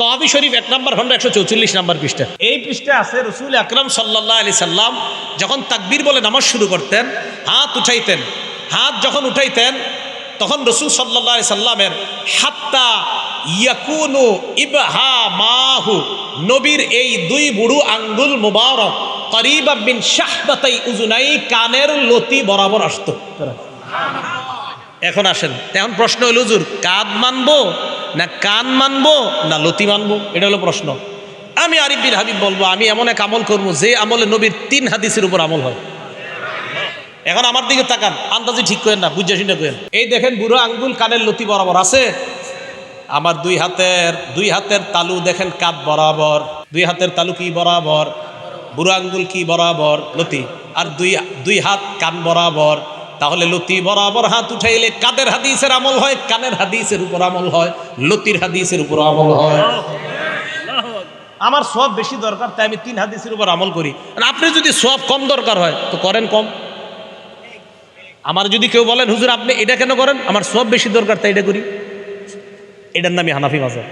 Tahawi শরীফ এক নম্বর খন্ড একশো চৌচল্লিশ নম্বর পৃষ্ঠা। এই পৃষ্ঠা আছে রসুল আকরাম সাল্লাহ আলি সাল্লাম যখন তাকবীর বলে নামাজ শুরু করতেন, হাত উঠাইতেন, হাত যখন উঠাইতেন, তখন রসুল সাল্লাহ আলি সাল্লামের হাত্তা ইয়াকুনু ইবহা মাহু, নবীর এই দুই বুড়ু আঙ্গুল মুবারক করিবা বিন শাহবাতাই উজুনাই কানের লতি বরাবর আসতো। এখন আসেন এখন প্রশ্ন হলো, হুজুর, কাদ মানবো? না কান মানবো, না লতি মানবো? এটা হলো প্রশ্ন। আমি আরিফ বিন হাবিব বলব, আমি এমন এক আমল করব যে আমলে নবীর তিন হাদিসের উপর আমল হয়। এখন আমার দিকে তাকান, আন্দাজি ঠিক করেন না, বুঝে শুনে করেন। এই দেখেন বুড়ো আঙ্গুল কানের লতি বরাবর আছে। আমার দুই হাতের দুই হাতের তালু দেখেন কাত বরাবর। দুই হাতের তালু কি বরাবর? বুড়ো আঙ্গুল কি বরাবর? লতি। আর দুই দুই হাত কান বরাবর। তাহলে লতি বরাবর হাত উঠাইলে কাদের হাদিসের আমল হয়? কানের হাদিসের উপর আমল হয়, লতির হাদিসের উপর আমল হয়। আমার সব বেশি দরকার, তাই আমি তিন হাদিসের উপর আমল করি। আপনি যদি সব কম দরকার হয়, তো করেন কম। আমার যদি কেউ বলেন, হুজুর, আপনি এটা কেন করেন? আমার সব বেশি দরকার, তাই এটা করি। এটার নামই হানাফি মাজাব